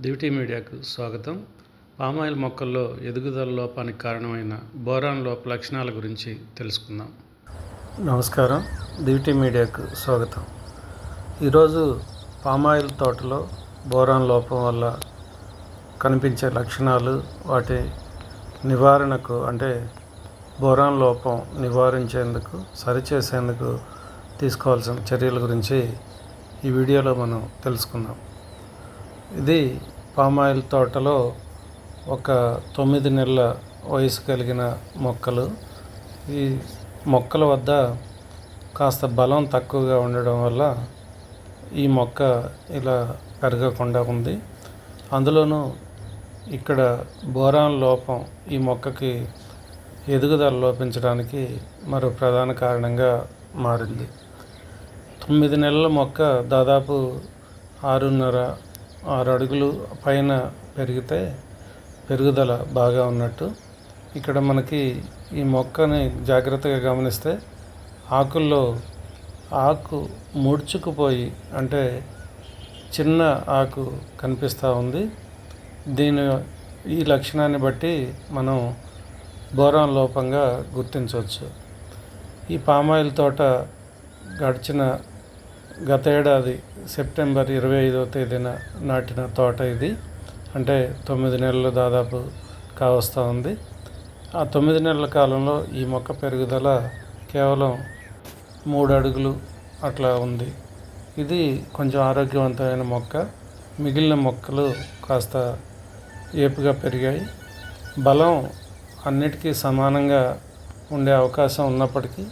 దివిటీ మీడియాకు స్వాగతం. పామాయిల్ మొక్కల్లో ఎదుగుదల లోపానికి కారణమైన బోరాన్ లోప లక్షణాల గురించి తెలుసుకుందాం. నమస్కారం. దివిటీ మీడియాకు స్వాగతం. ఈరోజు పామాయిల్ తోటలో బోరాన్ లోపం వల్ల కనిపించే లక్షణాలు వాటి నివారణకు అంటే బోరాన్ లోపం నివారించేందుకు సరిచేసేందుకు తీసుకోవాల్సిన చర్యల గురించి ఈ వీడియోలో మనం తెలుసుకుందాం. ఇది పామాయిల్ తోటలో ఒక తొమ్మిది నెలల వయసు కలిగిన మొక్కలు. ఈ మొక్కల వద్ద కాస్త బలం తక్కువగా ఉండడం వల్ల ఈ మొక్క ఇలా పెరగకుండా ఉంది. అందులోనూ ఇక్కడ బోరాన్ లోపం ఈ మొక్కకి ఎదుగుదల లోపించడానికి మరో ప్రధాన కారణంగా మారింది. తొమ్మిది నెలల మొక్క దాదాపు ఆరున్నర ఆరు అడుగులు పైన పెరిగితే పెరుగుదల బాగా ఉన్నట్టు. ఇక్కడ మనకి ఈ మొక్కని జాగ్రత్తగా గమనిస్తే ఆకుల్లో ఆకు ముడుచుకుపోయి అంటే చిన్న ఆకు కనిపిస్తూ ఉంది. దీని ఈ లక్షణాన్ని బట్టి మనం బోరాన్ లోపంగా గుర్తించవచ్చు. ఈ పామాయిల్ తోట గడిచిన గత ఏడాది సెప్టెంబర్ ఇరవై ఐదవ తేదీన నాటిన తోట ఇది. అంటే తొమ్మిది నెలలు దాదాపు కావస్తూ ఉంది. ఆ తొమ్మిది నెలల కాలంలో ఈ మొక్క పెరుగుదల కేవలం మూడు అడుగులు అట్లా ఉంది. ఇది కొంచెం ఆరోగ్యవంతమైన మొక్క. మిగిలిన మొక్కలు కాస్త ఏపుగా పెరిగాయి. బలం అన్నిటికీ సమానంగా ఉండే అవకాశం ఉన్నప్పటికీ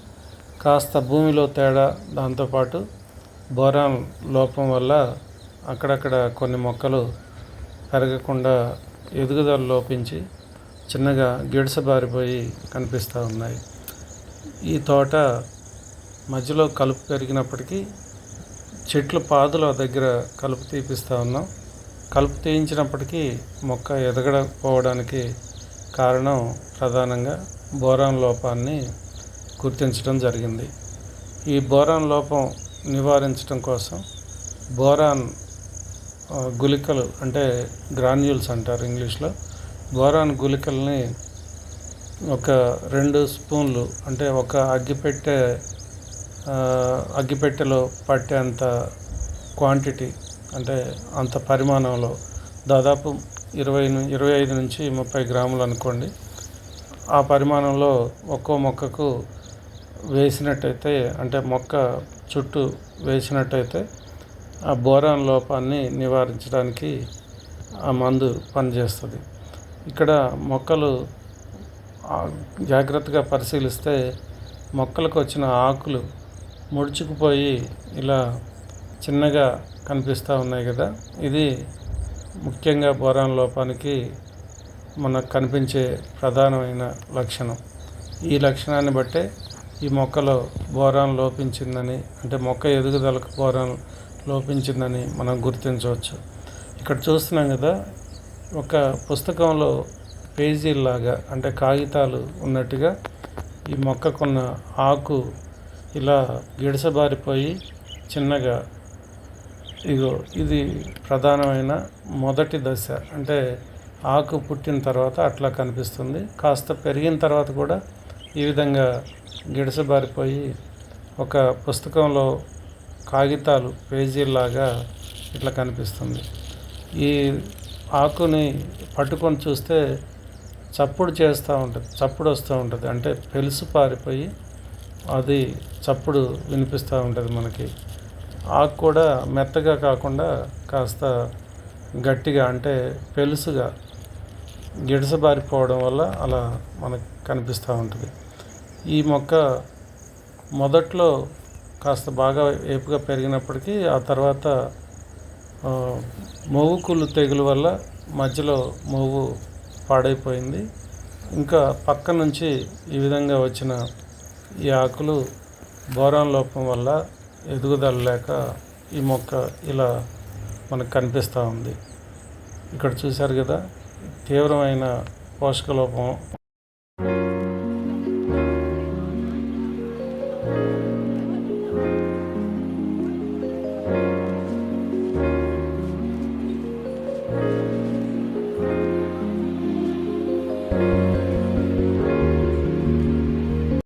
కాస్త భూమిలో తేడా దాంతోపాటు బోరాన్ లోపం వల్ల అక్కడక్కడ కొన్ని మొక్కలు పెరగకుండా ఎదుగుదల లోపించి చిన్నగా గిడసబారిపోయి కనిపిస్తూ ఉన్నాయి. ఈ తోట మధ్యలో కలుపు పెరిగినప్పటికీ చెట్లు పాదుల దగ్గర కలుపు తీపిస్తూ ఉన్నాం. కలుపు తీయించినప్పటికీ మొక్క ఎదగకపోవడానికి కారణం ప్రధానంగా బోరాన్ లోపాన్ని గుర్తించడం జరిగింది. ఈ బోరాన్ లోపం నివారించడం కోసం బోరాన్ గుళికలు అంటే గ్రాన్యూల్స్ అంటారు ఇంగ్లీష్లో. బోరాన్ గుళికల్ని ఒక రెండు స్పూన్లు అంటే ఒక అగ్గిపెట్టె అగ్గిపెట్టెలో పట్టేంత క్వాంటిటీ అంటే అంత పరిమాణంలో దాదాపు ఇరవై ఇరవై ఐదు నుంచి ముప్పై గ్రాములు అనుకోండి. ఆ పరిమాణంలో ఒక్కో మొక్కకు వేసినట్టయితే అంటే మొక్క చుట్టూ వేసినట్టయితే ఆ బోరాన్ లోపాన్ని నివారించడానికి ఆ మందు పనిచేస్తుంది. ఇక్కడ మొక్కలు జాగ్రత్తగా పరిశీలిస్తే మొక్కలకు వచ్చిన ఆకులు ముడుచుకుపోయి ఇలా చిన్నగా కనిపిస్తూ ఉన్నాయి కదా. ఇది ముఖ్యంగా బోరాన్ లోపానికి మనకు కనిపించే ప్రధానమైన లక్షణం. ఈ లక్షణాన్ని బట్టే ఈ మొక్కలో బోరాన్ లోపించిందని అంటే మొక్క ఎదుగుదలకు బోరాన్ లోపించిందని మనం గుర్తించవచ్చు. ఇక్కడ చూస్తున్నాం కదా ఒక పుస్తకంలో పేజీల్లాగా అంటే కాగితాలు ఉన్నట్టుగా ఈ మొక్కకున్న ఆకు ఇలా గిడసబారిపోయి చిన్నగా ఇగో ఇది ప్రధానమైన మొదటి దశ. అంటే ఆకు పుట్టిన తర్వాత అట్లా కనిపిస్తుంది. కాస్త పెరిగిన తర్వాత కూడా ఈ విధంగా గిడసబారిపోయి ఒక పుస్తకంలో కాగితాలు పేజీల్లాగా ఇట్లా కనిపిస్తుంది. ఈ ఆకుని పట్టుకొని చూస్తే చప్పుడు చేస్తూ ఉంటుంది చప్పుడు వస్తూ ఉంటుంది. అంటే పెలుసు పారిపోయి అది చప్పుడు వినిపిస్తూ ఉంటుంది మనకి. ఆకు కూడా మెత్తగా కాకుండా కాస్త గట్టిగా అంటే పెలుసుగా గిడసబారిపోవడం వల్ల అలా మనకు కనిపిస్తూ ఉంటుంది. ఈ మొక్క మొదట్లో కాస్త బాగా ఏపుగా పెరిగినప్పటికీ ఆ తర్వాత మొవ్వు కుళ్ళు తెగులు వల్ల మధ్యలో మొవ్వు పాడైపోయింది. ఇంకా పక్క నుంచి ఈ విధంగా వచ్చిన ఈ ఆకులు బోరాన్ లోపం వల్ల ఎదుగుదల లేక ఈ మొక్క ఇలా మనకు కనిపిస్తూ ఉంది. ఇక్కడ చూశారు కదా తీవ్రమైన పోషక లోపం